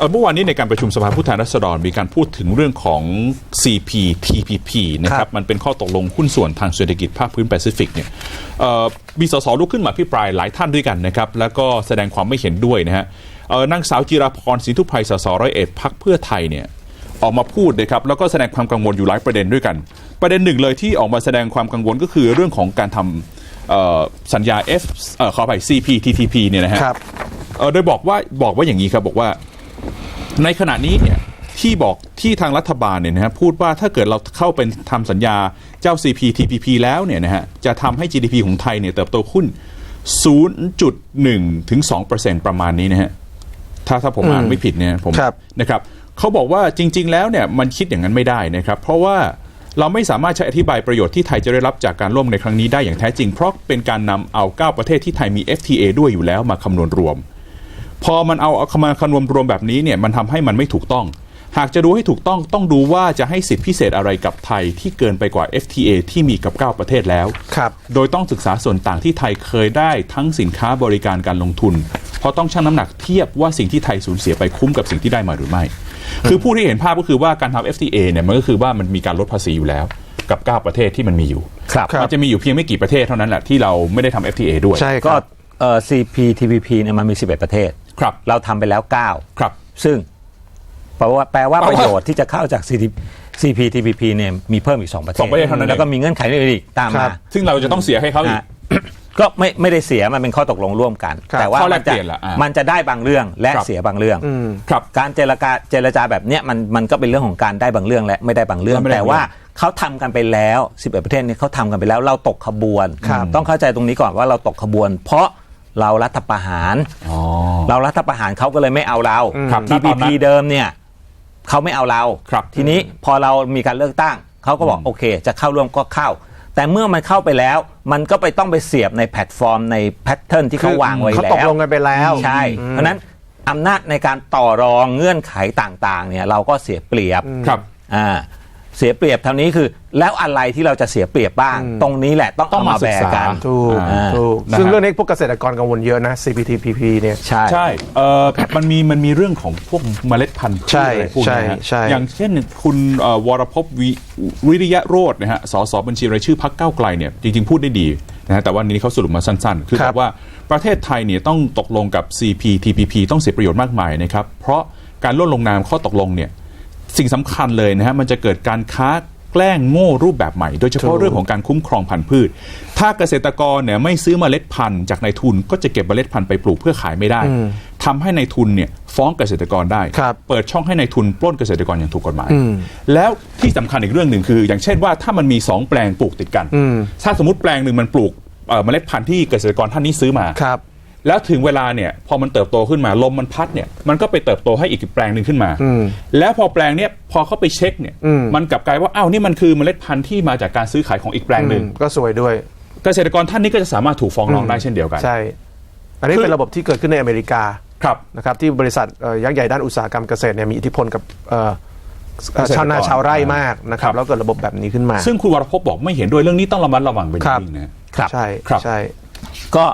เอ่อเมื่อวานนี้ในการประชุมสภาผู้แทนราษฎรมีการพูดถึงเรื่องของ CPTPP นะคครัรับบมันเป็นข้อตกลงหุ้นส่วนทางเศรษฐกิจภาคพื้นแปซิฟิกเนี่ยเอ่อมีสสลุกขึ้นมาพิปรายหลายท่านด้วยกันนะครับแล้วก็แสดงความไม่เห็นด้วยนะฮะเอ่อนางสาวจิราพรสินทุพไพรสสร้อยเอ็ดพักเพื่อไทยเนี่ยออกมาพูดนะครับแล้วก็แสดงความกังวลอยู่หลายประเด็นด้วยกัน ประเด็นหนึ่งเลยที่ออกมาแสดงความกังวลก็คือเรื่องของการทำเอ่อสัญญา F เอ่อขอไป CPTPP เนี่ยนะฮะครับเอ่อโดยบอกว่าบอกว่าอย่างนี้ครับบอกว่า ในขณะนี้เนี่ยที่บอกที่ทางรัฐบาลเนี่ยนะฮะพูดว่าถ้าเกิดเราเข้าเป็นทำสัญญาเจ้า CPTPP แล้วเนี่ยนะฮะจะทำให้ GDP ของไทยเนี่ยเติบโตขึ้น 0.1 ถึง 2%ประมาณนี้นะฮะถ้าถ้าผมอ่านไม่ผิดเนี่ยผมครับ นะครับเขาบอกว่าจริง ๆ แล้วเนี่ยมันคิดอย่างนั้นไม่ได้นะครับ เพราะว่าเราไม่สามารถใช้อธิบายประโยชน์ที่ไทยจะได้รับจากการร่วมในครั้งนี้ได้อย่างแท้จริง เพราะเป็นการนำเอา 9 ประเทศที่ไทยมี FTA ด้วยอยู่แล้วมาคำนวณรวม พอมันเอาเอามาคำนวณรวมแบบนี้เนี่ยมันทำให้มันไม่ถูกต้อง หากจะดูให้ถูกต้องต้องดูว่าจะให้สิทธิพิเศษอะไรกับไทยที่เกินไปกว่า FTA ที่มีกับ 9 ประเทศแล้วครับโดยต้องศึกษาส่วนต่างที่ไทยเคยได้ทั้งสินค้าบริการการลงทุน เพราะต้องชั่งน้ำหนักเทียบว่าสิ่งที่ไทยสูญเสียไปคุ้มกับสิ่งที่ได้มาหรือไม่ คือผู้ที่เห็นภาพก็คือว่าการทำ FTA เนี่ยมันก็คือว่ามันมีการลดภาษีอยู่แล้วกับ 9 ประเทศที่มันมีอยู่ครับครับมันจะมีอยู่เพียงไม่กี่ประเทศเท่านั้นแหละที่เราไม่ได้ทำ FTA ด้วยใช่คก็รับเอ่อ CPTPP เนี่ยมันมี 11 ประเทศ ครับเราทำไปแล้วครับ9ซึ่งแปลว่าแปลว่าแปลว่าประโยชน์ที่จะเข้าจาก CPTPP เนี่ยมีเพิ่มอีก 2 ประเทศสองประเทศเท่านั้นเอง แล้วก็มีเงื่อนไขอื่นอีกตามครัมา บ ซึ่งเราจะต้องเสียให้เขาอีก อะ ก็ไม่ไม่ได้เสียมันเป็นข้อตกลงร่วมกัน ครับแต่ว่าข้อแลมักนจะเปลี่ยนล่ะอะมันจะได้บางเรื่องและครับ เสียบางเรื่อง อืม ครับ การเจรจาเจรจาแบบเนี้ยมันมันก็เป็นเรื่องของการได้บางเรื่องและไม่ได้บางเรื่องและไม่ได้แต่ว่าเขาทำกันไปแล้ว 11 ประเทศนี้เขาทำกันไปแล้วเราตกขบวน ครับ ต้องเข้าใจตรงนี้ก่อนว่าเราตกขบวน เพราะ เรารัฐประหารอ๋อเรารัฐประหารเขาก็เลยไม่เอาเราครับ TPP เดิมเนี่ยเขาไม่เอาเราครับทีนี้พอเรามีการเลือกตั้งเขาก็บอกโอเค จะเข้าร่วมก็เข้า แต่เมื่อมันเข้าไปแล้ว มันก็ไปต้องไปเสียบในแพลตฟอร์มในแพทเทิร์นที่เขาวางไว้เขาแล้วตกลงกันไปแล้วใช่ เพราะฉะนั้นอำนาจในการต่อรองเงื่อนไขต่างๆ เนี่ยเราก็เสียเปรียบครับอ่า เสียเปรียบเท่านี้คือ แล้วอะไรที่เราจะเสียเปรียบบ้าง ตรงนี้แหละต้องต้องเอามามาแบกศึกษากัน ถูกอ่า ถูกนะฮะ ซึ่งเรื่องนี้พวกเกษตรกรกังวลเยอะนะ CPTPP เนี่ย ใช่ ใช่เอ่อมันมีมันมีเรื่องของพวกเมล็ดพันธุ์พืชใช่อะไรพวกนี้นะฮะใช่ใช่ อย่างเช่นคุณเอ่อวรพวิวิริยะโรจน์นะฮะสสบัญชีรายชื่อพักเก้าวไกลเนี่ยจริง ๆ พูดได้ดีนะฮะแต่ว่านี้เขาสรุปมาสั้นๆ คือครับบอกว่าประเทศไทยเนี่ยต้องตกลงกับ CPTPP ต้องเสียประโยชน์มากมายนะครับ เพราะการร่วมลงนามข้อตกลงเนี่ย สิ่งสำคัญเลยนะฮะมันจะเกิดการค้าแกล้งโง่รูปแบบใหม่ โดยเฉพาะถูกเรื่องของการคุ้มครองพันธุ์พืช ถ้าเกษตรกรเนี่ยไม่ซื้อเมล็ดพันธุ์จากนายทุนก็จะเก็บเมล็ดพันธุ์ไปปลูกเพื่อขายไม่ได้ทำให้นายทุนเนี่ยฟ้องเกษตรกรได้ครับเปิดช่องให้ในายทุนปล้นเกษตรกรอย่างถูกกฎหมายอืมแล้วที่สำคัญอีกเรื่องหนึ่งคือ อย่างเช่นว่าถ้ามันมี 2 แปลงปลูกติดกันอืมถ้าสมมติแปลงหนึ่งมันปลูกเอ่อเมล็ดพันธุ์ที่เกษตรกรท่านนี้ซื้อมาครับ แล้วถึงเวลาเนี่ยพอมันเติบโตขึ้นมาลมมันพัดเนี่ยมันก็ไปเติบโตให้อีกแปลงหนึ่งขึ้นมาอืมแล้วพอแปลงเนี้ยพอเขาไปเช็คเนี่ยอืมมันกลับกลายว่าอ้าวนี่มันคือเมล็ดพันธุ์ที่มาจากการซื้อขายของอีกแปลงหนึ่งอืมก็สวยด้วย เกษตรกรท่านนี้ก็จะสามารถถูกฟ้องร้องได้เช่นเดียวกัน ใช่ อันนี้คือเป็นระบบที่เกิดขึ้นในอเมริกาครับนะครับที่บริษัทเอ่อยักษ์ใหญ่ด้านอุตสาหกรรมเกษตรเนี่ยมีอิทธิพลกับเอ่อเอ่อเกษตรกรชาวนาชาวไร่มากนะครัครับบแล้วเกิดระบบแบบนี้ขึ้นมา ซึ่งคุณวรพบบอกไม่เห็นด้วยเรื่องนี้ต้องระมัดระวังเป็นอครัย่าบงยิ่งนะครับใช่ครับใช่ก็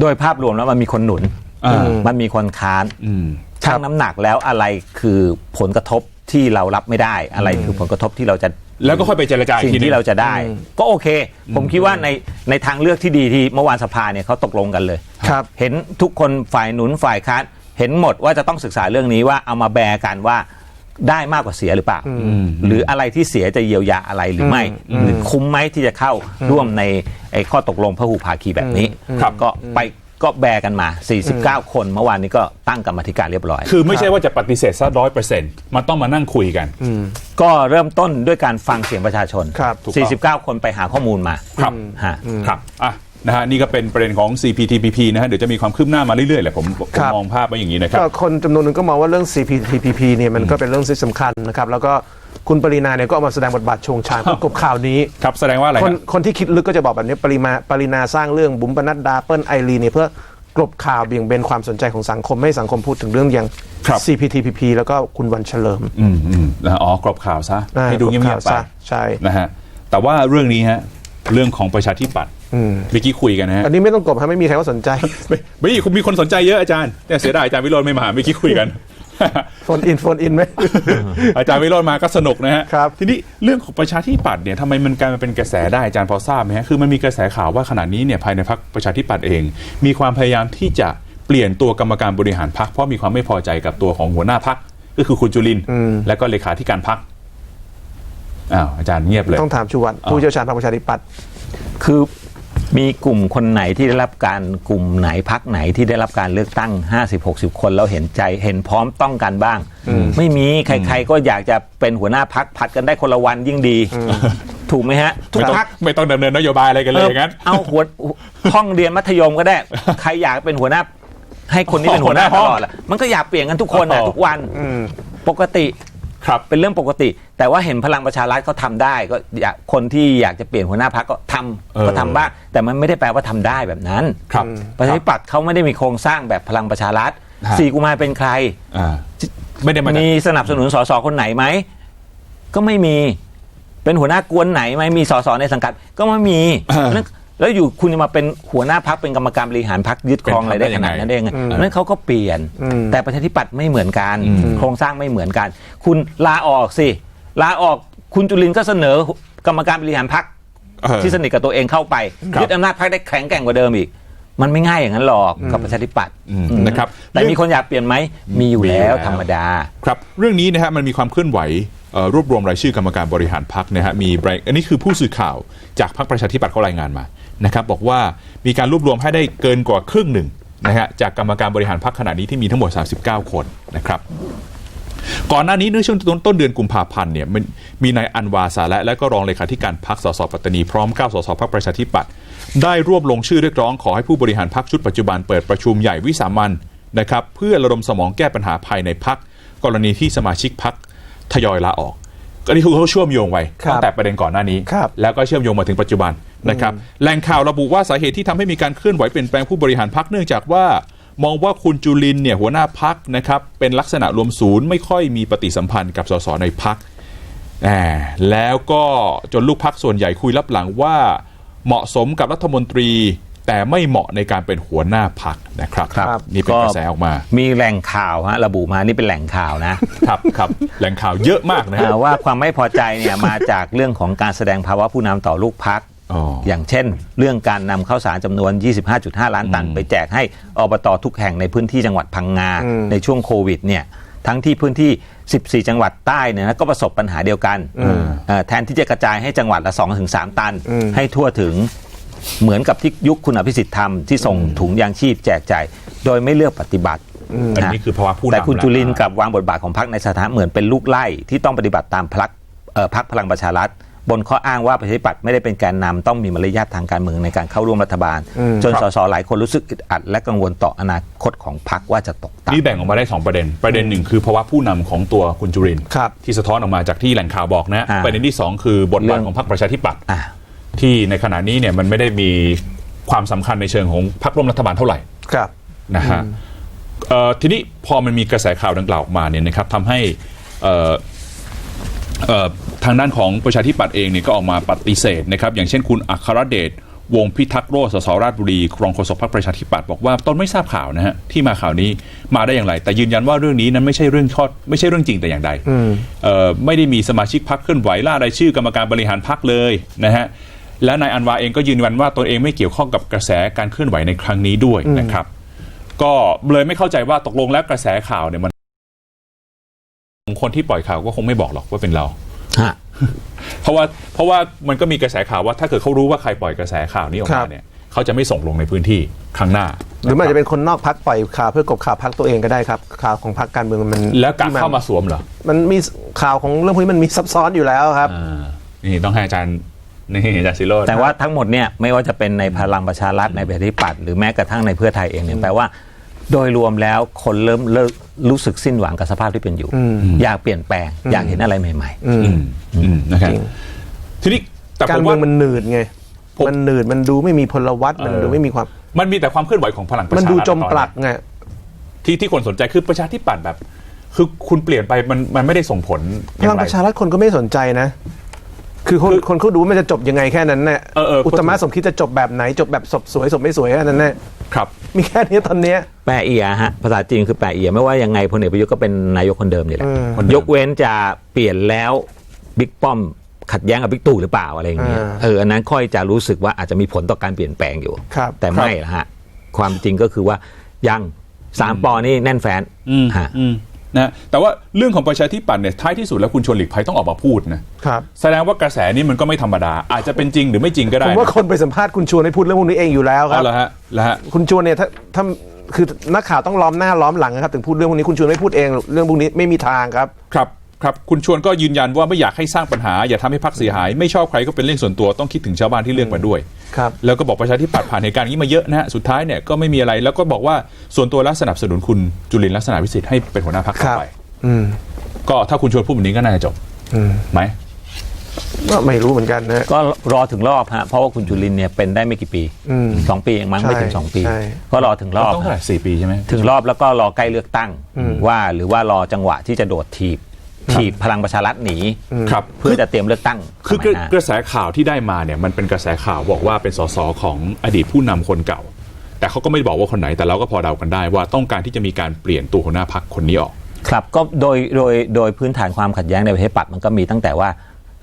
โดยภาพรวมแล้วมันมีคนหนุน อ่า มันมีคนค้าน อืม ชั่งน้ำหนักแล้วอะไรคือผลกระทบที่เรารับไม่ได้ อะไรคือผลกระทบที่เราจะแล้วก็ค่อยไปเจรจาอีกสิ่งทีหนึที่งเราจะได้ ก็โอเค ผมคิดว่าในในทางเลือกที่ดีที่เมื่อวานสภาเนี่ยเขาตกลงกันเลย ครับ เห็นทุกคนฝ่ายหนุนฝ่ายค้านเห็นหมดว่าจะต้องศึกษาเรื่องนี้ว่าเอามาแบร์กันว่า ได้มากกว่าเสียหรือเปล่า หรืออะไรที่เสียจะเยียวยาอะไรหรือไม่ หรือคุ้มไหมที่จะเข้าร่วมในไอ้ข้อตกลงพหุภาคีแบบนี้ครับก็ไปก็แบร์กันมา 49 คนเมื่อวานนี้ก็ตั้งกรรมาธิการเรียบร้อย คือไม่ใช่ว่าจะปฏิเสธซะร้อยเปอร์เซ็นต์มันต้องมานั่งคุยกัน ก็เริ่มต้นด้วยการฟังเสียงประชาชนครับถูกต้อง49 คนไปหาข้อมูลมา ครับฮะครับอะ นะฮะนี่ก็เป็นประเด็นของ CPTPP นะฮะเดี๋ยวจะมีความคืบหน้ามาเรื่อยๆแหละผมผมครับ มองภาพไว้อย่างนี้นะครับ ก็คนจำนวนหนึ่งก็มองว่าเรื่อง CPTPP เนี่ยมันก็เป็นเรื่องที่สำคัญนะครับแล้วก็คุณปรินาเนี่ยก็เอามาแสดงบทบาทโชงชางประกบข่าวนี้ ครับแสดงว่าอะไรคนฮะ คนที่คิดลึกก็จะบอกแบบนี้ปริมาปรินาสร้างเรื่องบุ๋มปนัดดาเปิ้ลไอรีนเนี่ยเพื่อกลบข่าวเบี่ยงเบนความสนใจของสังคมไม่ให้สังคมพูดถึงเรื่องอย่าง ครับ CPTPP แล้วก็คุณวันเฉลิมอืมอืมนะฮะอ๋อกรอบข่าวซะอ่าให้ดูเงียบๆไปกลบข่าวซะใช่ นะฮะแต่ว่าเรื่องนี้ฮะเรื่องของประชาธิปัตย์อืม เมื่อกี้คุยกันนะฮะอันนี้ไม่ต้องกลบฮะไม่มีใครว่าสนใจไม่ไม่คุณมีคนสนใจเยอะอาจารย์เนี่ยเสียดายอาจารย์วิโรจน์ไม่มาเมื่อกี้คุยกันโฟนอินโฟนอินไหมอาจารย์วิโรจน์มาก็สนุกนะฮะครับทีนี้เรื่องของประชาธิปัตย์เนี่ยทำไมมันกลายมาเป็นกระแสได้อาจารย์พอทราบไหมฮะคือมันมีกระแสข่าวว่าขณะนี้เนี่ยภายในพรรคประชาธิปัตย์เอง มีความพยายามที่จะเปลี่ยนตัวกรรมการบริหารพรรคเพราะมีความไม่พอใจกับตัวของหัวหน้าพรรคก็คือคุณจุลินทร์และก็เลขาธิการพรรคอ้าวอาจารย์เงียบเลยต้องถามชูวัฒน์ผู้เชี่ยวชาญพรรคประชาธิปัตย์คือ มีกลุ่มคนไหนที่ได้รับการกลุ่มไหนพักไหนที่ได้รับการเลือกตั้ง 50-60 คนแล้วเห็นใจเห็นพร้อมต้องกันบ้าง ไม่มีใครๆก็อยากจะเป็นหัวหน้าพักผัดกันได้คนละวันยิ่งดี ถูกไหมฮะ ทุกไม่ต้องพักไม่ต้องดำเนินนโยบายอะไรกันเลยอย่างนั้นเอาหัวห้องเรียนมัธยมก็ได้ ใครอยากเป็นหัวหน้า ให้คนนี้เป็นหัวหน้าหัตวหน้าห้องลอดแหละมันก็อยากเปลี่ยนกันทุกคนนะอ๋อทุกวันอืมปกติ ครับเป็นเรื่องปกติ แต่ว่าเห็นพลังประชารัฐเขาทำได้ ก็อยากคนที่อยากจะเปลี่ยนหัวหน้าพักก็ทำเออก็ทำบ้างแต่มันไม่ได้แปลว่าทำได้แบบนั้นครับประชาธิปัตย์เขาไม่ได้มีโครงสร้างแบบพลังประชารัฐฮะ สี่กุมารเป็นใคร อ่าไม่ได้มาจาก มีสนับสนุนสสคนไหนไหม ก็ไม่มี เป็นหัวหน้ากวนไหนไหมมีสสในสังกัด ก็ไม่มีอ่านั้น แล้วอยู่คุณจะมาเป็นหัวหน้าพักเป็นกรรมการบริหารพักยึดครองอะไรได้ขนาดนั้นได้ยังไงนั้นเขาก็เปลี่ยนอืมแต่ประชาธิปัตย์ไม่เหมือนกันอืมโครงสร้างไม่เหมือนกัน คุณลาออกสิลาออกคุณจุลินทร์ก็เสนอกรรมการบริหารพักเออที่สนิทกับตัวเองเข้าไปครับยึดอำนาจพักได้แข็งแกร่งกว่าเดิมอีกมันไม่ง่ายอย่างนั้นหรอกกับประชาธิปัตย์อืมอืมนะครับแต่มีคนอยากเปลี่ยนไหมมีอยู่มีอยู่แล้วแล้วธรรมดา ครับเรื่องนี้นะฮะมันมีความเคลื่อนไหวเอ่อรวบรวมรายชื่อกรรมการบริหารพักนะฮะมีรายอันนี้คือผู้สื่อข่าวจากพรรคประชาธิปัตย์เขารายงานมา นะครับบอกว่ามีการรวบรวมให้ได้เกินกว่าครึ่งหนึ่งนะฮะจากกรรมการบริหารพักขณะนี้ที่มีทั้งหมด 39 คนนะครับก่อนหน้านี้ในช่วงต้นต้นเดือนกุมภาพันธ์เนี่ยมีนายอันวาสาและและก็รองเลขาธิการพักสสปัตตานีพร้อม9สสพักประชาธิปัตย์ได้รวบลงชื่อเรียกร้องขอให้ผู้บริหารพักชุดปัจจุบันเปิดประชุมใหญ่วิสามันนะครับเพื่อระดมสมองแก้ปัญหาภายในพักกรณีที่สมาชิกพักทยอยลาออก ก็นี่คือเขาเชื่อมโยงไว้ครับตั้งแต่ประเด็นก่อนหน้านี้ ครับแล้วก็เชื่อมโยงมาถึงปัจจุบันนะครับแหล่งข่าวระบุว่าสาเหตุที่ทำให้มีการเคลื่อนไหวเปลี่ยนแปลงผู้บริหารพักเนื่องจากว่า มองว่าคุณจุลินเนี่ยหัวหน้าพักนะครับเป็นลักษณะรวมศูนย์ไม่ค่อยมีปฏิสัมพันธ์กับสสในพักแล้วก็จนลูกพักส่วนใหญ่คุยรับหลังว่า เหมาะสมกับรัฐมนตรี แต่ไม่เหมาะในการเป็นหัวหน้าพักนะครับครับ นี่เป็นกระแสออกมา มีแหล่งข่าวฮะระบุมานี่เป็นแหล่งข่าวนะครับครับแหล่งข่าวเยอะมากนะฮะอ่าว่าความไม่พอใจเนี่ยมาจากเรื่องของการแสดงภาวะผู้นำต่อลูกพักอ๋ออย่างเช่น เรื่องการนำข้าวสารจำนวน 25.5 ล้านตัน ไปแจกให้อบตทุกแห่งในพื้นที่จังหวัดพังงาอืมในช่วงโควิดเนี่ยทั้งที่พื้นที่ 14 จังหวัดใต้เนี่ยนะก็ประสบปัญหาเดียวกันเอ่อแทนที่จะกระจายให้จังหวัดละ 2-3 ตันอืมให้ทั่วถึง เหมือนกับที่ยุคคุณอภิสิทธิ์ทำที่ส่งถุงยางชีพแจกจ่ายโดยไม่เลือกปฏิบัติอันนะนี้คือภาวะผู้นำแต่คุณจุลินทร์แล้วกับวางบทบาทของพรรคในสถานะเหมือนเป็นลูกไล่ที่ต้องปฏิบัติตามพรรคเอ่อพรรคพลังประชารัฐ บนข้ออ้างว่าประชาธิปัตย์ไม่ได้เป็นแกนนำต้องมีมารยาททางการเมืองในการเข้าร่วมรัฐบาลอืมจนครับสสหลายคนรู้สึกอึดอัดและกังวลต่ออนาคตของพรรคว่าจะตกต่ำนี่แบ่งออกมาได้ 2 ประเด็น ประเด็นหนึ่งคือภาวะผู้นำของตัวคุณจุรินทร์ครับที่สะท้อนออกมาจากที่แหล่งข่าวบอกนะอ่าประเด็นที่ 2 คือบทบาทของพรรคประชาธิปัตย์อ่า ที่ในขณะนี้เนี่ยมันไม่ได้มีความสำคัญในเชิงของพรรคร่วมรัฐบาลเท่าไหร่ครับ นะฮะเอ่อทีนี้พอมันมีกระแสข่าวดังกล่าวออกมาเนี่ยนะครับทำให้เอ่อเอ่อทางด้านของประชาธิปัตย์เองเนี่ยก็ออกมาปฏิเสธนะครับ อย่างเช่นคุณอัครเดชวงศ์พิทักษ์โรจน์สสราชบุรีรองโฆษกพรรคประชาธิปัตย์บอกว่าตนไม่ทราบข่าวนะฮะที่มาข่าวนี้มาได้อย่างไร แต่ยืนยันว่าเรื่องนี้นั้นไม่ใช่เรื่องทอดไม่ใช่เรื่องจริงแต่อย่างใดอืมเอ่อไม่ได้มีสมาชิกพรรคเคลื่อนไหวล่ารายชื่อกรรมการบริหารพรรคเลยนะฮะ และนายอันวาเองก็ยืนยันว่าตนเองไม่เกี่ยวข้องกับกระแสการเคลื่อนไหวในครั้งนี้ด้วยนะครับ ก็เลยไม่เข้าใจว่าตกลงแล้วกระแสข่าวเนี่ยมันคนที่ปล่อยข่าวก็คงไม่บอกหรอกว่าเป็นเรา ฮะ เพราะว่าเพราะว่ามันก็มีกระแสข่าวว่าถ้าเกิดเขารู้ว่าใครปล่อยกระแสข่าวนี้ออกครัมาบ เนี่ยเขาจะไม่ส่งลงในพื้นที่ครั้งหน้า หรือมันอาจจะเป็นคนนอกพักปล่อยข่าวเพื่อกบข่าวพักตัวเองก็ได้ครับ ข่าวของพักการเมืองมันแล้วกะที่นเข้ามาสวมเหรอมันมีข่าวของเรื่องพวกนี้มันมีซับซ้อนอยู่แล้วครับ อ่านี่ต้องให้อาจารย์ นี่อาจารย์สิโรจน์ แต่ว่าทั้งหมดเนี่ยไม่ว่าจะเป็นในพลังประชารัฐในประชาธิปัตย์หรือแม้กระทั่งในเพื่อไทยเองเนี่ยแปลว่า โดยรวมแล้วคนเริ่มเลิกรู้สึกสิ้นหวังกับสภาพที่เป็นอยู่ อยากเปลี่ยนแปลงอยากเห็นอะไรใหม่อืมอืมอืมนะครับจริงทีนี้แต่ผการมเมืว่า องมันหนืดไง ผม มันหนืดมันดูไม่มีพลวัตมันเออดูไม่มีความ มันมีแต่ความเคลื่อนไหวของพลังประชามันรัฐดูจมตอนปลันี้กไง ที่ที่คนสนใจคือประชาธิปัตย์แบบ คือคุณเปลี่ยนไปมันมันไม่ได้ส่งผลพลังประชารัฐคนก็ไม่สนใจนะ คือคนคนเขาดูว่ามันจะจบยังไงแค่นั้นแน่เออเอออุตตมะสมคิดจะจบแบบไหน จบแบบศพสวยศพไม่สวยแค่นั้นแน่ครับ มีแค่นี้ตอนเนี้ยแปะเอียฮะภาษาจีนคือแปะเอียไม่ว่ายังไงพลเอกประยุทธ์ก็เป็นนายกคนเดิมนี่แหละคนเดิมยกเว้นจะเปลี่ยนแล้วบิ๊กป้อมขัดแย้งกับบิ๊กตู่หรือเปล่าอะไรอย่างเงี้ยอ่าเอออันนั้นค่อยจะรู้สึกว่าอาจจะมีผลต่อการเปลี่ยนแปลงอยู่ครับแต่ไม่ละฮะความจริงก็คือว่ายังสามปอนี่แน่นแฟนอืมฮะอืม นะแต่ว่าเรื่องของประชาธิปัตย์เนี่ยท้ายที่สุดแล้วคุณชวนหลีกภัยต้องออกมาพูดนะครับแสดงว่ากระแสนี้มันก็ไม่ธรรมดา อาจจะเป็นจริงหรือไม่จริงก็ผได้มนะว่าคนไปสัมภาษณ์คุณชวนให้พูดเรื่องพวกนี้เองอยู่แล้วคเอารับละฮะละฮะคุณชวนเนี่ยถ้าถ้าคือนักข่าวต้องล้อมหน้าล้อมหลังนะครับถึงพูดเรื่องพวกนี้คุณชวนไม่พูดเองเรื่องพวกนี้ไม่มีทางครับครับ ครับคุณชวนก็ยืนยันว่าไม่อยากให้สร้างปัญหา อย่าทำให้พรรคเสียหาย ไม่ชอบใครก็เป็นเรื่องส่วนตัวต้องคิดถึงชาวบ้านที่เลือกมาด้วย ครับ แล้วก็บอกประชาธิปัตย์ผ่านเหตุการณ์นี้มาเยอะนะฮะสุดท้ายเนี่ยก็ไม่มีอะไรแล้วก็บอกว่าส่วนตัวแล้วสนับสนุนคุณจุลินลักษณะวิสิทธิ์ให้เป็นหัวหน้าพรรคต่อไป อืมก็ถ้าคุณชวนพูดแบบนี้ก็น่าจะจบอืมไหมก็ไม่รู้เหมือนกันนะ ก็รอถึงรอบฮะเพราะว่าคุณจุลินเนี่ยเป็นได้ไม่กี่ปีอืมสองปีเองมั้งใช่ไม่ถึงสองปี ใช่ ก็รอถึงรอบต้องเท่าไหร่ฮะสี่ปีใช่ไหม ถึงรอบแล้วก็รอใกล้เลือกตั้งว่าหรือว่ารอจังหวะที่จะโดดถีบ ถีบพลังประชารัฐหนีครับเพื่อจะเตรียมเลือกตั้ง คือกสระมัยหน้ากระแสข่าวที่ได้มาเนี่ยมันเป็นกระแสข่าวบอกว่าเป็นสสของอดีตผู้นำคนเก่า แต่เขาก็ไม่ได้บอกว่าคนไหนแต่เราก็พอเดากันได้ว่าต้องการที่จะมีการเปลี่ยนตัวหัวหน้าพักคนนี้ออก ครับก็โดยโดยโดยพื้นฐานความขัดแย้งในประเทศปัตย์มันก็มีตั้งแต่ว่า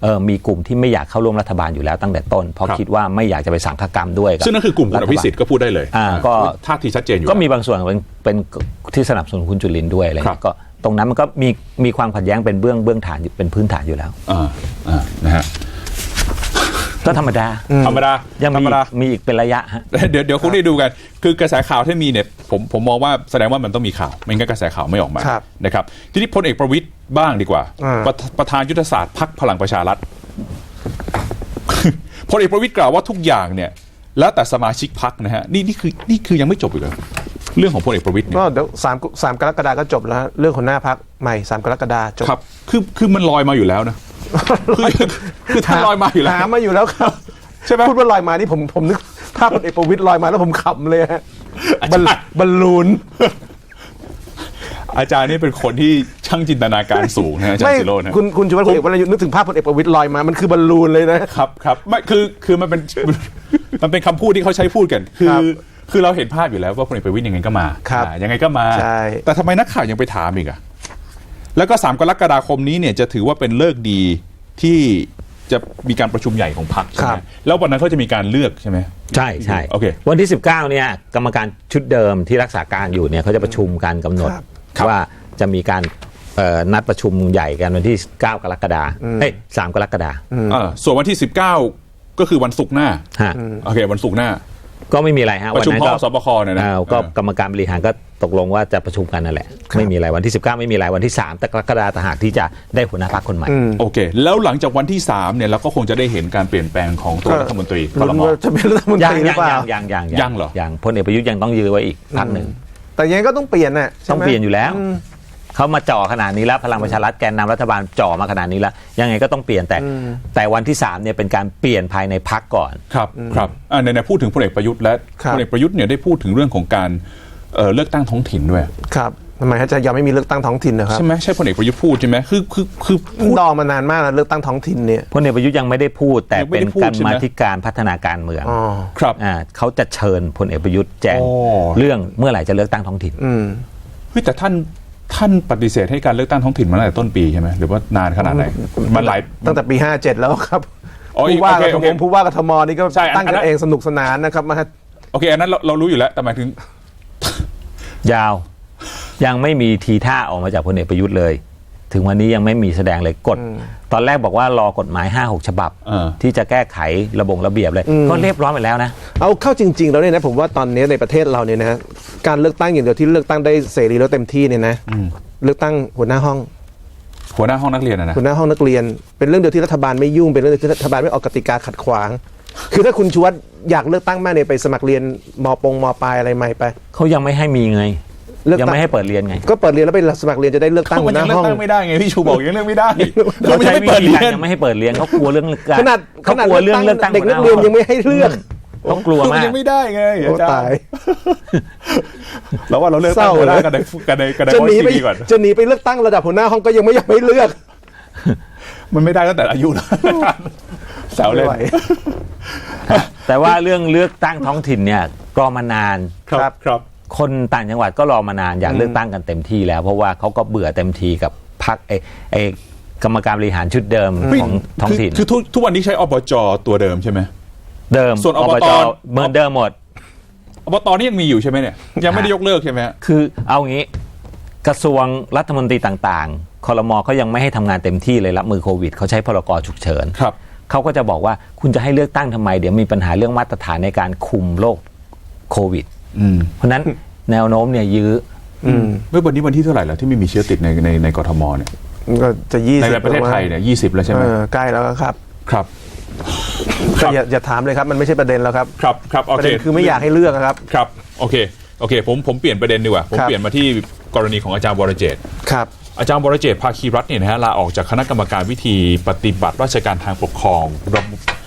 เออมีกลุ่มที่ไม่อยากเข้าร่วมรัฐบาลอยู่แล้วตั้งแต่ต้น เพราะครับคิดว่าไม่อยากจะไปสังฆกรรมด้วยบซึ่งนั่นคือกลุ่มคุณอภิสิทธิ์ก็พูดได้เลยอ่าก็ท่าทีชัดเจนอยู่ก็มีแล้วบางส่วนเป็นเป็นที่สนับสนุนคุณจุลินด้วยอะไรครับก็ ตรงนั้นมันก็มีมีความขัดแย้งเป็นเบื้องเบื้องฐานอยู่เป็นพื้นฐานอยู่แล้วอ่าอ่านะฮะก็ธรรมดา ธรรมดายังธรมีรมดา มีอีกเป็นระยะฮะ เดี๋ยวเดี๋ยวคงได้ดูกัน คือกระแสข่าวที่มีเนี่ยผมผมมองว่าแสดงว่ามันต้องมีข่าว ไม่งั้นกระแสข่าวไม่ออกมาครับนะครับ ทีนี้พลเอกประวิตยบ้างดีกว่า อ่า ประประธานยุทธศาสตร์พักพลังประชารัฐ พลเอกประวิตยกล่าวว่าทุกอย่างเนี่ย แล้วแต่สมาชิกพักนะฮะนี่นี่คือนี่คือยังไม่จบอีกเหรอ เรื่องของพลเอกประวิตยเนี่ยก็เดี๋ยวสามสามกรกฎาก็จบแล้วฮะเรื่องของหน้าพักใหม่สามกรกฎาจบครับ คือคือมันลอยมาอยู่แล้วนะคือคือท่านลอยมาอยู่แล้วหามาอยู่แล้วครับใช่ไหมพูดว่าลอยมานี่ผมผมนึกภาพพลเอกประวิตยลอยมาแล้วผมขำเลยฮะอาบอจารลย์บอลลูนอาจารย์นี่เป็นคนที่ช่างจินตนาการสูงนะอาจารไม่ย์สิโรจน์นะคุณคุณชูวัฒน์คุณเอกวรยุทธ์นึกถึงภาพพลเอกประวิตยลอยมา มันคือบอลลูนเลยนะครับครับไม่คือคือมันเป็นมันเป็นคำพูดที่เขาใช้พูดกัน คืคอรับ คือเราเห็นภาพอยู่แล้วว่าพลเอกประวิตยยังไงก็มาครับอ่ายังไงก็มา ใช่ แต่ทำไมนักข่าวยังไปถามอีกอะแล้วก็สามกรกฎาคมนี้เนี่ยจะถือว่าเป็นเลิกษ์ดีที่จะมีการประชุมใหญ่ของพรรคใช่ไหมแล้ววันนั้นเขาจะมีการเลือกใช่ไหม ใช่ใช่โอเควันที่ 19เนี่ยกรรมการชุดเดิมที่รักษาการอยู่เนี่ยเขาจะประชุมการกำหนด ครับครับว่าจะมีการเอ่อนัดประชุมใหญ่กันวันที่ 9 กรกฎาคมเอ้ย3กรกฎาคมเออส่วนวันที่ 19 ก็คือวันศุกร์หน้าฮะ โอเค วันศุกร์หน้า ก็ไม่มีอะไรฮะประชุมวัหก็อสบคเนี่ยนะอ่าก็เออกรรมการบริหารก็ตกลงว่าจะประชุมกันนั่นแหละ ไม่มีอะไรวันที่ 19 ไม่มีอะไรวันที่ 3 แต่กรกฎาคมต่างหากที่จะได้หัวหน้าพรรคคนใหม่โอเค แล้วหลังจากวันที่ 3 เนี่ยเราก็คงจะได้เห็นการเปลี่ยนแปลงของตัวรัฐมนตรีคอลุ้รนมว่าจะเป็นรัฐมนตยังรีหรืยัองเปล่ายังยังยังเหรอยังพลเอกประยุทธ์ยังต้องยื้อไว้อีกพักหนึ่งแต่ยังไงก็ต้องเปลี่ยนน่ะใช่ต้องไหมเปลี่ยนอยู่แล้ว เขามาจ่อขนาดนี้แล้วพลังประชารัฐแกนนำรัฐบาลจ่อมาขนาดนี้แล้วยังไงก็ต้องเปลี่ยนแต่ แต่วันที่3เนี่ยเป็นการเปลี่ยนภายในพักก่อน ครับครับอ่าในๆพูดถึงพลเอกประยุทธ์และครับพลเอกประยุทธ์เนี่ยได้พูดถึงเรื่องของการเอ่อเลือกตั้งท้องถิ่นด้วยครับทำไมฮะจะยังไม่มีเลือกตั้งท้องถิ่นนะครับใช่ไหมใช่พลเอกประยุทธ์พูดใช่ไหมคือคือคือพูดดอมานานมากนะเลือกตั้งท้องถิ่นเนี่ยพลเอกประยุทธ์ยังไม่ได้พูด แต่ยังไม่เป็นได้พูดการใช่ไหมมาธิการพัฒนาการเมืองอ๋อครับอ่าเขาจะเชิญพลเอกประยุทธ์แจ้งอ๋อเรื่องเมื่อไหร่จะเลือกตั้งท้องถิ่นอืมเฮ้ยแต่ท่าน ท่านปฏิเสธให้การเลือกตั้งท้องถิ่นมาตั้งแต่ต้นปีใช่ไหมหรือว่านานขนาดไหนมันหลาย ตั้งแต่ปี 57 แล้วครับอ๋ออีกผู้ว่าโอเคกับโอเคผู้ว่ากทมนี่ก็ใช่อันตั้งอันกันั้นนเองสนุกสนานนะครับมาโอเคอันนั้นเราเรารู้อยู่แล้วแต่หมายถึง ยาว ยังไม่มีทีท่าออกมาจากพลเอกประยุทธ์เลย ถึงวันนี้ยังไม่มีแสดงเลยกฎตอนแรกบอกว่ารอกฎหมาย 5 6 ฉบับเออที่จะแก้ไขระบงระเบียบเลยก็เรียบร้อยไปแล้วนะ เอาเข้าจริง ๆ แล้วเนี่ยนะผมว่าตอนนี้ในประเทศเราเนี่ยนะการเลือกตั้งอย่างเดียวที่เลือกตั้งได้เสรีแล้วเต็มที่เนี่ยนะเลือกตั้งหัวหน้าห้อง หัวหน้าห้องนักเรียนนะนะหัวหน้าห้องนักเรียน เป็นเรื่องเดียวที่รัฐบาลไม่ยุ่งเป็นเรื่องเดียวที่รัฐบาลไม่ออกกติกาขัดขวาง คือถ้าคุณชวดอยากเลือกตั้งมากเนี่ยไปสมัครเรียนมปงมปลายอะไรใหม่ไปเขายังไม่ให้มีไง เลือกตั้ง ยังไม่ให้เปิดเรียนไงก็เปิดเรียนแล้วไปสมัครเรียนจะได้เลือกตั้งมัหัวนหยัน้างเลือห้อกงตั้งไม่ได้ไงพี่ชูบอกยังเลือกไม่ได้เขามันใช้ยังไม่วิเปิดธีเรีกายรนยังไม่ให้เปิดเรียนเขากลัวเรื่องการขนาดเขากลัวเรื่องเลือกตั้งเด็กนักหัวหเรียนห้ยังไม่ให้เลือกเขากลัวคือมัมานกยังไม่ได้ไงโอ้อาจารตายย์แล้วว่าเราเลือกเศตั้ร้างหัวหน้าเลยกันในกันในกันในจะวอหนีซีไปดีก่อนจะหนีไปเลือกตั้งระดับหัวหน้าห้องก็ยังไม่อยากให้เลือก มันไม่ได้ตั้งแต่อายุแล้วแซวเล่นไม่ไหวแต่ว่าเรื่องเลือกตั้งท้องถิ่นเนี่ยรอมานาน ครับครับ คนต่างจังหวัดก็รอมานานอยากเลือกตั้งกันเต็มที่แล้ว เพราะว่าเขาก็เบื่อเต็มทีกับพรรคไอ้ไอ้กรรมการบริหารชุดเดิมของท้องถิ่นคือคือทุกทุกวันนี้ใช้อบจตัวเดิมใช่ไหมเดิมส่วนอบตเหมือนเดิมหมดอบตนี่ยังมีอยู่ใช่ไหมเนี่ยยังไม่ได้ยกเลิกใช่ไหมฮะคือเอางี้กระทรวงรัฐมนตรีต่างๆคอรมอเขายังไม่ให้ทำงานเต็มที่เลยรับมือโควิดเขาใช้พรกฉุกเฉินครับเขาก็จะบอกว่าคุณจะให้เลือกตั้งทำไม เดี๋ยวมีปัญหาเรื่องมาตรฐานในการคุมโรคโควิดอืม เพราะฉะนั้นแนวโน้มเนี่ยยื้ออืมเมื่อวันนี้วันที่เท่าไหร่แล้วที่ไม่มีเชื้อติดในในในกทมเนี่ยมันก็จะยี่ในสิบประเทศไทยเนี่ยยี่สิบแล้วใช่ไหมเออใกล้แล้วครับ ครับก็อย่าอย่าถามเลยครับมันไม่ใช่ประเด็นแล้วครับ ครับครับโอประเคเด็นคือไม่อยากให้เลือกนะครับ ครับโอเคโอเคผมผมเปลี่ยนประเด็นดีกว่าผมครับเปลี่ยนมาที่กรณีของอาจารย์วรเจตน์ครับอาจารย์วรเจตน์ภาคีรัฐเนี่ยนะฮะลาออกจากคณะกรรมการวิธีปฏิบัติราชการทางปกครองระบุเอ่อ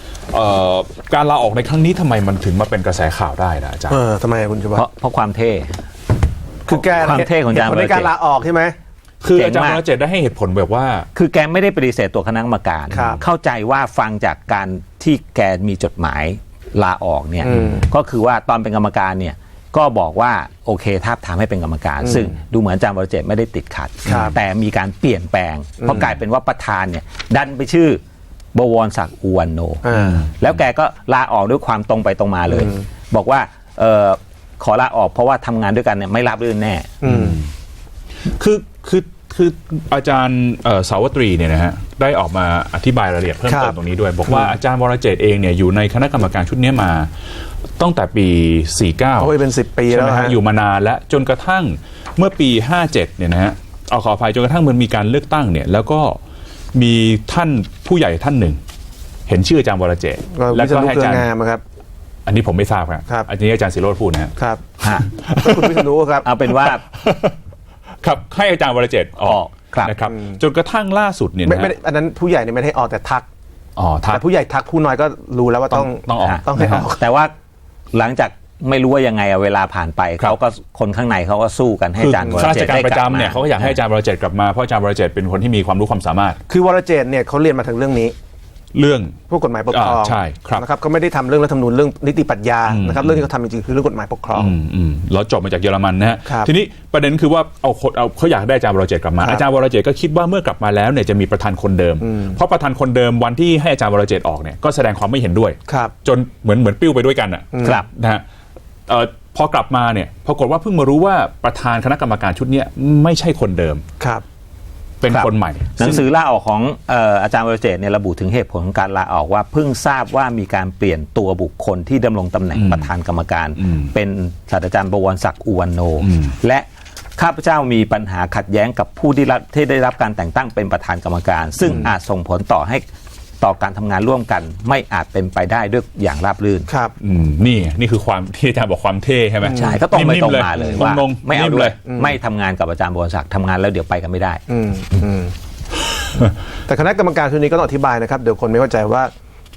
การลาออกในครั้งนี้ทำไมมันถึงมาเป็นกระแสข่าวได้นะอาจารเอย์อทำไมคุณจะเพว่าราะเพราะความเท่ คือแกความเท่ของอาจารย์ เหตุผลในการลาออกใช่ไหม คือเจ๋งอาจารย์มาก วรเจตน์ได้ให้เหตุผลแบบว่า คือแกไม่ได้ปฏิเสธตัวคณะกรรมการ ครับเข้าใจว่าฟังจากการที่แกมีจดหมายลาออกเนี่ยอืม ก็คือว่าตอนเป็นกรรมการเนี่ยก็บอกว่าโอเคท้าบทามให้เป็นกรรมการ ซึ่งดูเหมือนอาจารย์บรเจตน์ไม่ได้ติดขัดครับแต่มีการเปลี่ยนแปลง เพราะกลายเป็นว่าประธานเนี่ยดันไปชื่อ บวรศักดิ์อุวันโนอ่าแล้วแกก็ลาออกด้วยความตรงไปตรงมาเลย บอกว่าเออขอลาออกเพราะว่าทำงานด้วยกันเนี่ยไม่รับรื่นแน่อืมคือคือคืออาจารย์เอ่อสาวตรีเนี่ยนะฮะได้ออกมาอธิบายรายละเอียดเพิ่มครัเติบมตรงนี้ด้วย บอกว่าอาจารย์วรเจตน์เองเนี่ยอยู่ในคณะกรรมการชุดนี้มาตั้งแต่ปี 49 โอ้ยเป็นสิบปีใช่แล้วไหมฮะฮะอยู่มานานแล้วจนกระทั่งเมื่อปี 57 เนี่ยนะฮะเอาขออภัยจนกระทั่งมันมีการเลือกตั้งเนี่ยแล้วก็ มีท่านผู้ใหญ่ท่านหนึ่ง เห็นชื่ออาจารย์วรเจตน์ก็แล้ววิษก็ณุให้เครือาอจารย์งามอะครับ อันนี้ผมไม่ทราบครับครับ อันนี้อาจารย์สิโรธพูดนะฮะ ครับฮะก็คุณวิษณุครับ เอาเป็นว่า ครับให้อาจารย์วรเจตน์ออออกกครับนะครับ จนกระทั่งล่าสุดเนี่ยไม่นะไม่ฮะได้อันนั้นผู้ใหญ่เนี่ยไม่ได้ออกแต่ทัก อ๋อทัแต่ก ผู้ใหญ่ทักผู้น้อยก็รู้แล้วว่าต้องต้องออก ต้องให้ออก แต่ว่าหลังจาก ไม่รู้ว่ายังไงอะเวลาผ่านไปครับเขาก็คนข้างในเขาก็สู้กันให้คืออาจารย์วข้าราชเจตน์การได้ประกลับจำเนี่ยมเขาก็อยากให้อาจารย์วรเจตน์กลับมาเพราะอาจารย์วรเจตน์เป็นคนที่มีความรู้ความสามารถคือวรเจตน์เนี่ยเขาเรียนมาทางเรื่องนี้ เรื่องพวกกฎหมายปกครองอ่าใช่ครับ นะครับก็ไม่ได้ทำเรื่องรัฐธรรมนูญเรื่องนิติปรัชญาอืมนะครับเรื่องที่เขาทำจริงๆคือเรื่องกฎหมายปกครอง อืมอืมเราจบมาจากเยอรมันนะฮะครับทีนี้ประเด็นคือว่าเอาคนเอาเขาอยากได้อาจารย์วรเจตน์กลับมาครับอาจารย์วรเจตน์ก็คิดว่าเมื่อกลับมาแล้วเนี่ยจะมีประธานคนเดิม เพราะประธานคนเดิมวันที่ให้อาจารย์วรเจตน์ออกเนี่ยก็แสดงความไม่เห็นด้วยครับ จนเหมือนเหมือนปิ้วไปด้วยกันอะครับ นะฮะ เอ่อพอกลับมาเนี่ยปรากฏว่าเพิ่งมารู้ว่าประธานคณะกรรมการชุดเนี้ยไม่ใช่คนเดิม ครับ เป็นครับ คนใหม่หนังสือลาออกของเอ่ออาจารย์วรเจตน์เนี่ยระบุถึงเหตุผลของการลาออกว่าเพิ่งทราบว่ามีการเปลี่ยนตัวบุคคลที่ดำรงตำแหน่งอืมประธานกรรมการอืมเป็นศาสตราจารย์บวรศักดิ์อุวันโนอืมและข้าพเจ้ามีปัญหาขัดแย้งกับผู้ที่รับที่ได้รับการแต่งตั้งเป็นประธานกรรมการ ซึ่งอาจส่งผลต่อให้ ต่อการทำงานร่วมกัน ไม่อาจเป็นไปได้ด้วยอย่างราบรื่น ครับ อืมนี่นี่คือความที่อาจารย์บอกความเท่ใช่ไหมใช่ก็ตรงไปนิ่ตรงๆมาเลยว่าตรงๆไม่เอานิ่ด้วเลยยไม่ทำงานกับอาจารย์บวรศักดิ์ทำงานแล้วเดี๋ยวไปกันไม่ได้ อืมอืมแต่คณะกรรมการชุดนี้ก็ต้องอธิบายนะครับ เดี๋ยวคนไม่เข้าใจว่า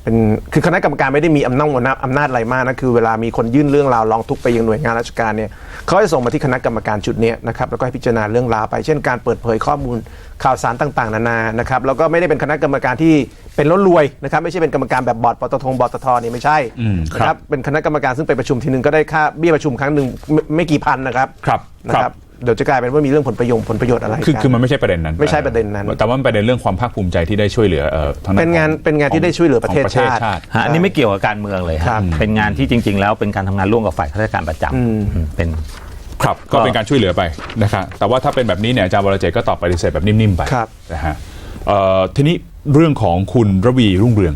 เป็นคือคณะกรรมการไม่ได้มีอำนาจอำนาจอำนาจอะไรมากนะคือเวลามีคนยื่นเรื่องราวร้องทุกข์ไปยังหน่วยงานราชการเนี่ยเขาจะส่งมาที่คณะกรรมการชุดเนี้ยนะครับแล้วก็ให้พิจารณาเรื่องราวไป เช่นการเปิดเผยข้อมูลข่าวสารต่างๆ นานานะครับแล้วก็ไม่ได้เป็นคณะกรรมการที่เป็นล้นรวยนะครับไม่ใช่เป็นกรรมการแบบบอร์ดปตทบอตทนี่ไม่ใช่อืมครับนะครับเป็นคณะกรรมการซึ่งไปประชุมทีนึงก็ได้ค่าเบี้ยประชุมครั้งหนึ่งไม่ไม่กี่พันนะครับครับนะคครัรับบ เดี๋ยวจะกลายเป็นว่ามีเรื่องผลประโยชน์ผลประโยชน์อะไรคือกันคือมันไม่ใช่ประเด็นนั้น ไม่ใช่ประเด็นนั้น แต่ว่ามันประเด็นเรื่องความภาคภูมิใจที่ได้ช่วยเหลือเอ่อทางด้เป็นงานของเป็นงานที่ได้ช่วยเหลือประเทศของชาติฮะอันนี้ไม่เกี่ยวกับการเมืองเลยครัฮะบเป็นงานที่จริง ๆ แล้วเป็นการทำงานร่วมกับฝ่ายข้าราชการประจำอืมเป็นครับก็ก็เป็นการช่วยเหลือไปนะครับแต่ว่าถ้าเป็นแบบนี้เนี่ยอาจารย์วรเจตน์ก็ตอบปฏิเสธแบบนิ่มๆไปครับนะฮะเอ่อทีนี้เรื่องของคุณระวีรุ่งเรือง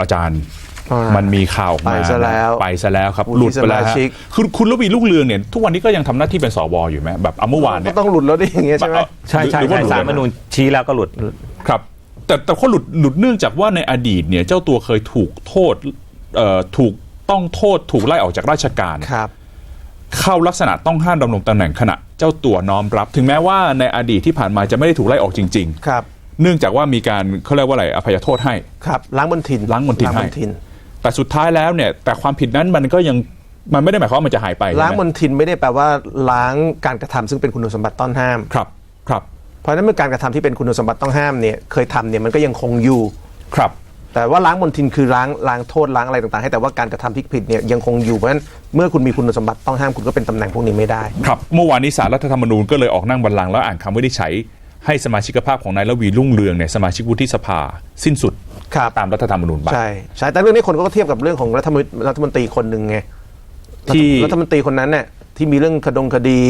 อาจารย์อ่า มันมีข่าวออกมาไปซะแล้วไปซะแล้วครับวุฒิหลุดไปแล้วสมาฮะชิกคือคุณระวีรุ่งเรืองเนี่ยทุกวันนี้ก็ยังทำหน้าที่เป็นสวอยู่ไหมแบบเอาเมื่อวานก็เนี่ยต้องหลุดแล้วดิอย่างเงี้ยใช่ไหมใช่ใช่หรือว่าใช่หลุดสารรฐธรรมนูญชี้แล้วก็หลุดครับ แต่แต่เขาหลุดหลุดเนื่องจากว่าในอดีตเนี่ยเจ้าตัวเคยถูกโทษเอ่อถูกต้องโทษถูกไล่ออกจากราชการครับเข้าลักษณะต้องห้ามดำรงตำแหน่งขณะเจ้าตัวน้อมรับ ถึงแม้ว่าในอดีตที่ผ่านมาจะไม่ได้ถูกไล่ออกจริงครับๆเนื่องจากว่ามีการเขาเรียกว่าอะไรอภัยโทษให้ ครับล้างมนทินล้างมณฑินให้ล้างมนทิน แต่สุดท้ายแล้วเนี่ยแต่ความผิดนั้นมันก็ยังมันไม่ได้หมายความว่ามันจะหายไปล้างใช่ไหมนทินไม่ได้แปลว่าล้างการกระทำซึ่งเป็นคุณสมบัติต้อนห้ามครับครับ เพราะฉะนั้นเมื่อการกระทำที่เป็นคุณสมบัติต้องห้ามเนี่ยเคยทำเนี่ยมันก็ยังคงอยู่ครับ แต่ว่าล้างมลทินคือล้างล้างโทษล้างอะไรต่างๆ ให้แต่ว่าการกระทำที่ผิดเนี่ยยังคงอยู่เพราะฉะนั้นเมื่อคุณมีคุณสมบัติต้องห้ามคุณก็เป็นตำแหน่งพวกนี้ไม่ได้ครับเมื่อวานนี้สารรัฐธรรมนูญก็เลยออกนั่งบัลลังก์แล้วอ่านคำวินิจฉัยให้สมาชิกภาพของนายละวีรุ่งเรืองเนี่ยสมาชิกวุฒิสภา สิ้นสุด ครับตามรัฐธรรมนูญไปใช่ใช่แต่เรื่องนี้คนก็เทียบกับเรื่องของรัฐมนตรีรัฐมนตรีคนหนึ่งไงที่รัฐมนตรีคนนั้นเนี่ยที่มีเรื่องคดงคดี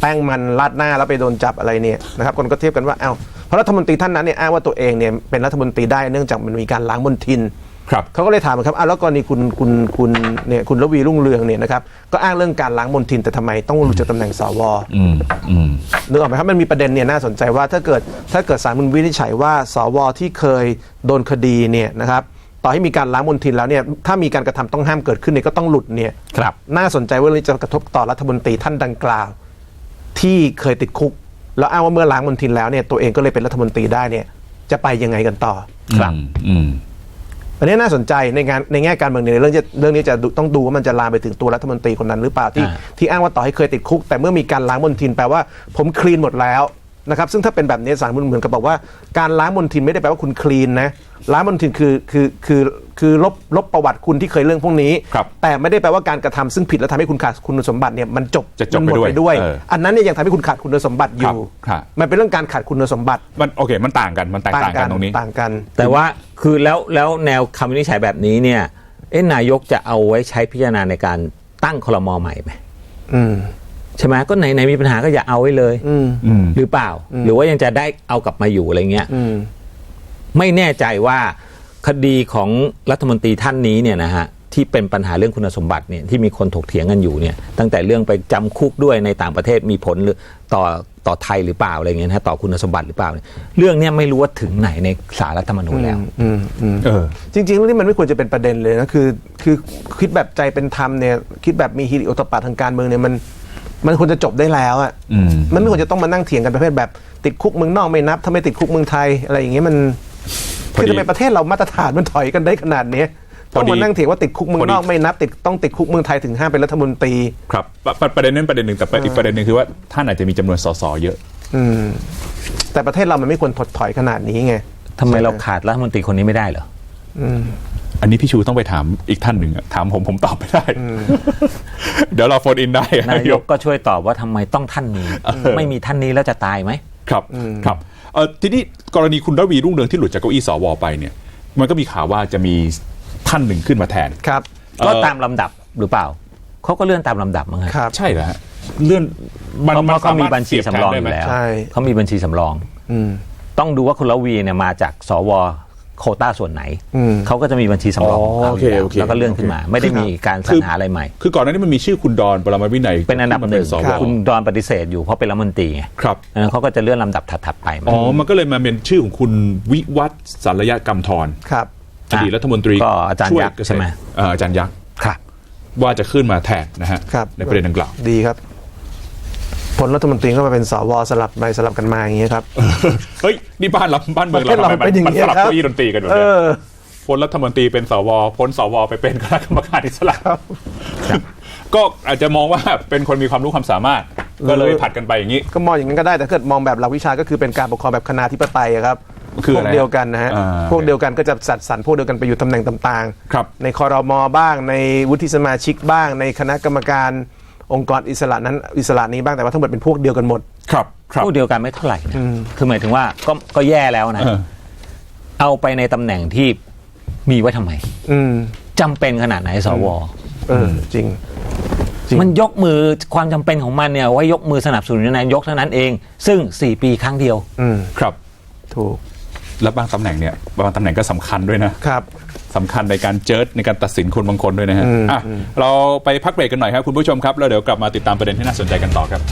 แป้งมันราดหน้าแล้วไปโดนจับอะไรเนี่ยนะครับคนก็เทียบกันว่าเอ้าเพราะรัฐมนตรีท่านนั้นเนี่ยอ้างว่าตัวเองเนี่ยเป็นรัฐมนตรีได้เนื่องจากมันมีการล้างมลทิน ครับเขาก็เลยถามครับอ้าวแล้วกรณีคุณคุณคุณเนี่ยคุณระวีรุ่งเรืองเนี่ยนะครับก็อ้างเรื่องการล้างมลทินแต่ทำไมต้องหลุดจากตำแหน่งสวอืมอืมนึกออกไหมครับมันมีประเด็นเนี่ยน่าสนใจว่าถ้าเกิดถ้าเกิดสารมันวินิจฉัยว่าสวที่เคยโดนคดีเนี่ยนะครับต่อให้มีการล้างมลทินแล้วเนี่ยถ้ามีการกระทำต้องห้ามเกิดขึ้นเนี่ยก็ต้องหลุดเนี่ย ครับ น่าสนใจว่าเรื่องนี้จะกระทบต่อรัฐมนตรีท่านดังกล่าว ที่เคยติดคุก แล้วอ้างว่าเมื่อล้างมลทินแล้วเนี่ยตัวเองก็เลยเป็นรัฐมนตรีได้เนี่ยจะไปยังไงกันต่อ ครับ อืม อันนี้น่าสนใจในงานในแง่การเมืองเนี่ยเรื่องจะเรื่องนี้จะต้องดูว่ามันจะลามไปถึงตัวรัฐมนตรีคนนั้นหรือเปล่าที่ที่อ้างว่าต่อให้เคยติดคุก แต่เมื่อมีการล้างมลทินแปลว่าผมคลีนหมดแล้ว นะครับซึ่งถ้าเป็นแบบนี้สารรัฐธรรมนูญเหมือนกับบอกว่าการล้างมลทินไม่ได้แปลว่าคุณคลีนนะล้างมลทินคือคือคือคือลบลบประวัติคุณที่เคยเรื่องพวกนี้ครับแต่ไม่ได้แปลว่าการกระทำซึ่งผิดแล้วทำให้คุณขาดคุณสมบัติเนี่ยมันจบจะจบมันหมดไปไปด้ด้ววยยเอออันนั้นเนี่ยยังทำให้คุณขาดคุณสมบัติอยู่ครับมันเป็นเรื่องการขาดคุณสมบัติมันโอเค มันต่างกันมันแตกต่างกันตรงนี้ต่างกัน แต่ว่าคือแล้วแล้วแนวคำวินิจฉัยแบบนี้เนี่ยเอ๊ะนายกจะเอาไว้ใช้พิจารณาในการตั้งคลมใหม่ไหมอืม ใช่ไหมก็ไหนไหนมีปัญหาก็อย่าเอาไว้เลยอืมอืมหรือเปล่า หรือว่ายังจะได้เอากลับมาอยู่อะไรเงี้ยอืมไม่แน่ใจว่าคดีของรัฐมนตรีท่านนี้เนี่ยนะฮะที่เป็นปัญหาเรื่องคุณสมบัติเนี่ยที่มีคนถกเถียงกันอยู่เนี่ยตั้งแต่เรื่องไปจำคุกด้วยในต่างประเทศมีผลหรือต่อต่อไทยหรือเปล่าอะไรเงี้ยนะฮะต่อคุณสมบัติหรือเปล่าเนี่ยเรื่องเนี้ยไม่รู้ว่าถึงไหนในสารรัฐธรรมนูญแล้วอืมอืมเออจริงๆเรื่องนี้มันไม่ควรจะเป็นประเด็นเลยนะคือ คือคิดแบบใจเป็นธรรมเนี่ยคิดแบบมีฮิริโอตปปะทางการเมืองเนี่ยมัน มันควรจะจบได้แล้วอะอืมมันไม่ควรจะต้องมานั่งเถียงกันประเภทแบบ ติดคุกเมืองนอกไม่นับถ้าไม่ติดคุกเมืองไทยอะไรอย่างเงี้ยมันพอดีคือทำไมประเทศเรามาตรฐานมันถอยกันได้ขนาดเนี้ยพอต้องดีมานั่งเถียงว่าติดคุกเมืองนอกพอดีไม่นับติดต้องติดคุกเมืองไทยถึงห้ามเป็นรัฐมนตรี ครับปะปะประเด็นนั้นประเด็นหนึ่งแต่อีกประเด็นหนึ่งคือว่าท่านอาจจะมีจำนวนสสเยอะ อืม แต่ประเทศเรามันไม่ควรถดถอยขนาดนี้ไงทำไมเราขาดรัฐมนตรีคนนี้ไม่ได้เหรอ อันนี้พี่ชูต้องไปถามอีกท่านหนึ่งอะถามผมผมตอบไม่ได้ เดี๋ยวเราโฟนอินได้นายกก็ช่วยตอบว่าทำไมต้องท่านนี้ ไม่มีท่านนี้แล้วจะตายไหมครับครับเออทีนี้กรณีคุณระวีรุ่งเรืองที่หลุดจากเก้าอี้สวไปเนี่ย มันก็มีข่าวว่าจะมีท่านหนึ่งขึ้นมาแทนครับ ก็เอ่อตามลำดับหรือเปล่าเขาก็เลื่อนตามลำดับมั้งฮะครับใช่เหรอฮะเลื่อนเพราะเพราะเขามีบัญชีสำรองอได้ไหมยู่แล้วใช่เขามีบัญชีสำรองอืมต้องดูว่าคุณละวีเนี่ยมาจากสว โควต้าส่วนไหนอืมเขาก็จะมีบัญชีสำรองของเขาโออเคยู่แล้วโอเคแล้วก็เลื่อนขึ้นมา ไม่ได้มีการสรรหาอะไรใหม่ คือก่อนหน้านี้มันมีชื่อคุณดอนปรมาวินัยเป็นอันดับที่มาหนึ่งสวคุณดอนปฏิเสธอยู่เพราะเป็นรัฐมนตรีไงครับเออเขาก็จะเลื่อนลำดับถัดๆไปมาอ๋อมันก็เลยมาเป็นชื่อของคุณวิวัฒน์สารยกรรมธรครับอดีตรัฐมนตรีก็อาจารย์ช่วยักษ์เษตใช่ไหมเอ่ออาจารย์ยักษ์ครับ ว่าจะขึ้นมาแทนนะฮะครับในประเด็นดังกล่าวดีครับ ผลรัฐมนตรีก็มาเป็นสวสลับไปสลับกันมาอย่างเงี้ยครับ เฮ้ยนี่บ้านเราบ้านเมืองประเทศเราเราทำไมเป็นอย่างมันนี้สลับครับเก้าอี้ดนตรีกันแบบเอเนี้ยอพ้นรัฐมนตรีเป็นสวพ้นสวไปเป็นคณะกรรมการอิสระครับก็อาจจะมองว่าเป็นคนมีความรู้ความสามารถ ก็เลยผัดกันไปอย่างนี้ ก็มองอย่างนั้นก็ได้แต่ถ้าเกิดมองแบบหลักวิชาก็คือเป็นการปกครองแบบคณะธิปไตยอะครับคือพอะวไรกเดียวกันนะฮะอ่าพวกเดียวกันก็จะจัดสรรพวกเดียวกันไปอยู่ตำแหน่งต่างครับในคอรมอบ้างในวุฒิสมาชิกบ้างในคณะกรรมการ องค์กรอิสระนั้นอิสระนี้บ้างแต่ว่าทั้งหมดเป็นพวกเดียวกันหมด ครับครับพวกเดียวกันไม่เท่าไหร่นะคือหมายถึงว่าก็ก็แย่แล้วนะเออเอาไปในตำแหน่งที่มีไว้ทำไมอืมจำเป็นขนาดไหนสว เออจริง จริง มันยกมือความจำเป็นของมันเนี่ยไว้ยกมือสนับสนุนนายกเท่านั้นเอง ซึ่ง 4 ปีครั้งเดียว อืม ครับ ถูก แล้วบางตำแหน่งเนี่ยบางตำแหน่งก็สำคัญด้วยนะครับ สำคัญในการเจิดในการตัดสินคนบางคนด้วยนะฮะอืมอะเราไปพักเบรกกันหน่อยครับคุณผู้ชมครับแล้วเดี๋ยวกลับมาติดตามประเด็นที่น่าสนใจกันต่อครับ